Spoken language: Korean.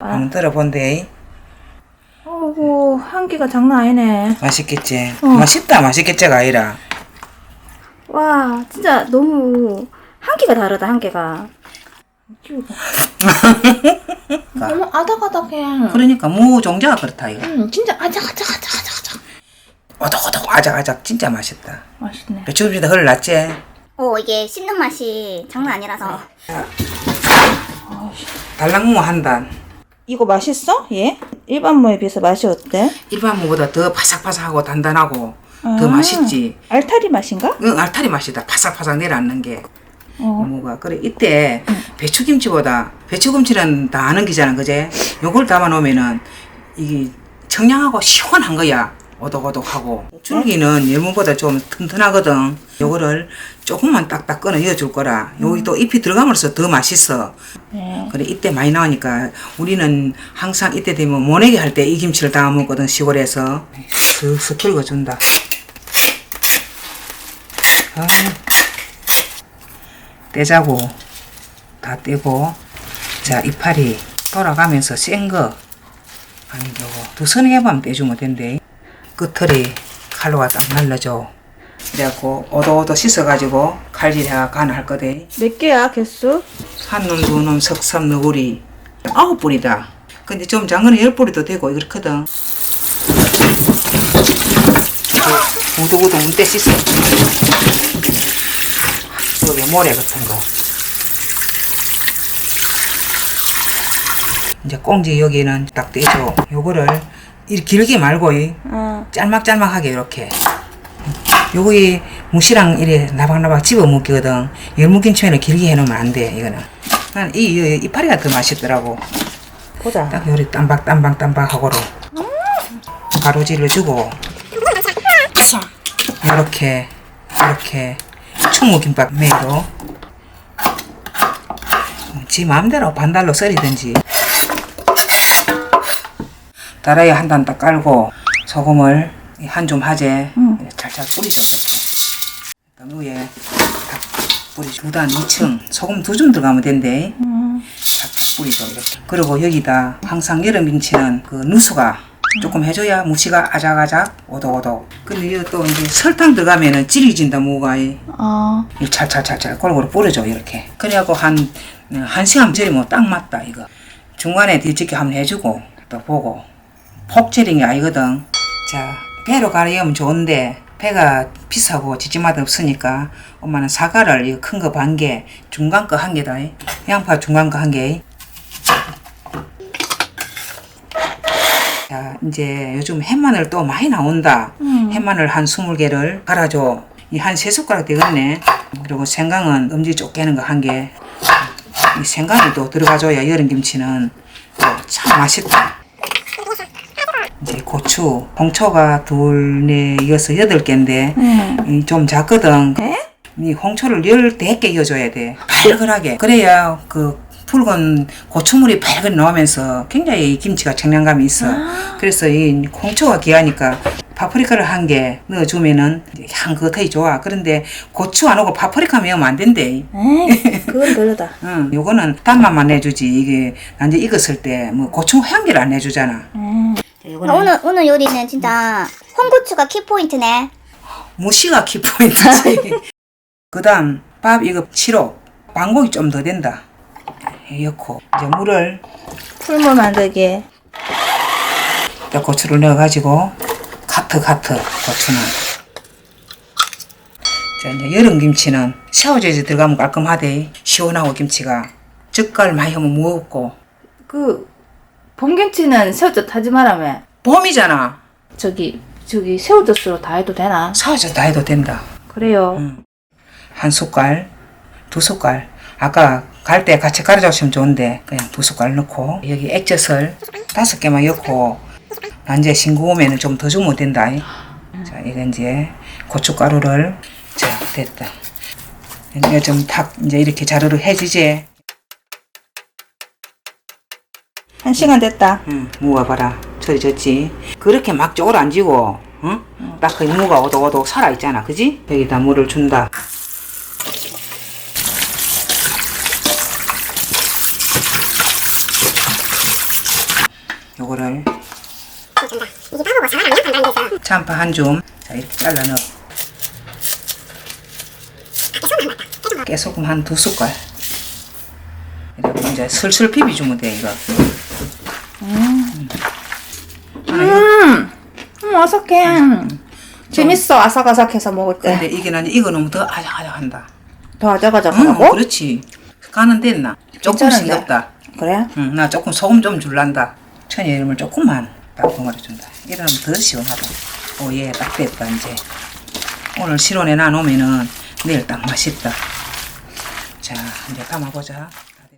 한번 들어본대. 어구 향기가 장난 아니네. 맛있겠지? 어. 맛있다, 맛있겠지가 아니라. 와 진짜 너무 향기가 다르다 향기가. 너무 아닥아닥해. 그러니까 무 종자가 그렇다, 이거. 응, 진짜 아작아작아작아작. 오독오독 아작아작 진짜 맛있다. 맛있네. 배추김치도 흘러났지? 오 이게 씹는 맛이 장난 아니라서 달랑무 한 단. 이거 맛있어? 얘? 일반 무에 비해서 맛이 어때? 일반 무보다 더 바삭바삭하고 단단하고 더 아. 맛있지. 알타리 맛인가? 응, 알타리 맛이다. 바삭바삭 내려앉는 게. 어. 무가 그래 이때 배추김치보다 배추김치는 다 아는 기잖아 그제 요걸 담아 놓으면은 이게 청량하고 시원한 거야 오독오독하고. 줄기는 열무보다 좀 튼튼하거든. 요거를 조금만 딱딱 끊어 이어줄 거라. 여기 또 잎이 들어가면서 더 맛있어. 네. 그래 이때 많이 나오니까 우리는 항상 이때 되면 모내기 할 때 이 김치를 담아 먹거든 시골에서. 슥슥 긁어준다. 아. 떼자고. 다 떼고. 자 이파리. 돌아가면서 센거. 아니 저거. 두 서너 개만 떼주면 된대 끝털이 칼로 갖다 날라줘 그래갖고 오도오도 씻어가지고 칼질해가 간할 거대. 몇 개야 개수? 한놈 두놈 석삼 너구리 아홉 뿌리다. 근데 좀 작은 애열 뿌리도 되고 이렇거든. 그 우두우두 문대 씻어. 여기 모래 같은 거. 이제 꽁지 여기는 딱 떼줘. 요거를 이렇게 길게 말고 이 어. 짤막짤막하게 이렇게. 요거이 무시랑 이래 나박나박 집어 먹기거든. 열무김치에는 길게 해놓으면 안 돼 이거는. 난 이, 이 이파리가 더 맛있더라고. 보자. 딱 요리 땀박땀박땀박 하고로. 가루질을 주고. 이렇게 이렇게. 충무김밥 메이로. 지 마음대로 반달로 썰이든지. 다라이 한단 딱 깔고 소금을 한줌 하재. 살짝 뿌리줘 이렇게. 그다음 위에 딱 뿌리줘 두단 2층. 소금 두 줌 들어가면 된대. 살짝 뿌리죠 이렇게. 그리고 여기다 항상 여름 김치는 그 누수가 조금 해줘야 무치가 아작아작 오독오독. 근데 이거 또 이제 설탕 들어가면은 질겨진다 무가. 이. 어. 찰찰찰찰 골고루 뿌려줘 이렇게. 그래갖고 한 한 시간 절이면 딱 맞다 이거. 중간에 뒤집기 한번 해주고 또 보고. 폭 절인 게 아니거든 자 배로 가려면 좋은데 배가 비싸고 집집마다 없으니까 엄마는 사과를 이거 큰거 반 개 중간 거 한 개다 양파 중간 거 한 개 자, 이제 요즘 햇마늘 또 많이 나온다. 햇마늘 한 20개를 갈아줘. 이 한 세 숟가락 되겠네. 그리고 생강은 엄지 쪽 깨는 거 한 개. 이 생강을 또 들어가줘야 여름 김치는 또 참 맛있다. 이제 고추, 홍초가 둘, 넷, 여섯, 여덟 개인데 이 좀 작거든. 이 홍초를 열대 개 이어줘야 돼. 빨간하게. 그래야 그 붉은 고추물이 빨간 나오면서 굉장히 이 김치가 청량감이 있어. 그래서 이 홍초가 귀하니까 파프리카를 한 개 넣어주면은 향 그것이 좋아. 그런데 고추 안 오고 파프리카 넣으면 안 된대. 에이, 그건 별로다. 응, 요거는 단맛만 내주지. 이게 완전 익었을 때 뭐 고추 향기를 안 내주잖아. 음. 오늘 오늘 요리는 진짜 홍고추가 키포인트네 무시가 키포인트지. 그 다음, 밥 이거 시럽. 방곡이 좀 더 된다. 넣고, 이제 물을, 풀물 만들기. 또 고추를 넣어가지고, 카트, 카트, 고추는. 자, 이제 여름 김치는 샤워제지 들어가면 깔끔하대. 시원하고 김치가. 젓갈 많이 하면 무겁고. 그 봄김치는 새우젓 하지 말라며. 봄이잖아. 저기 저기 새우젓으로 다 해도 되나? 샤워제 다 해도 된다. 그래요. 응. 한 숟갈, 두 숟갈. 아까 갈 때 같이 갈아주시면 좋은데 그냥 두 숟갈 넣고 여기 액젓을 다섯 개만 넣고 이제 싱거우면 좀 더 주면 된다. 자, 이거 이제 고춧가루를 자 됐다. 이제 좀 탁 이제 이렇게 자르르 해지지. 한 시간 됐다. 응, 무가 봐라. 저리 졌지. 그렇게 막 쪼글 안 지고, 응? 딱 그 무가 오독오독 살아있잖아. 그지? 여기다 물을 준다. 요거를 참파 한 줌. 자, 이렇게 잘라 넣어. 깨소금 한 두 숟갈. 이렇게 이제 슬슬 비비주면 돼, 이거. 음, 음 아삭해. 재밌어 아삭아삭해서 먹을 때. 근데 이게 난 이거 너무 더 아작아작한다. 더 응, 아삭아삭하고? 그렇지. 간은 됐나? 조금 괜찮은데? 싱겁다. 그래? 응, 나 조금 소금 좀 줄란다. 천이 이름을 조금만 따끔하게 준다. 이러면 더 시원하다. 오, 예, 딱 됐다, 이제. 오늘 실온에 놔놓으면은 내일 딱 맛있다. 자, 이제 담아보자.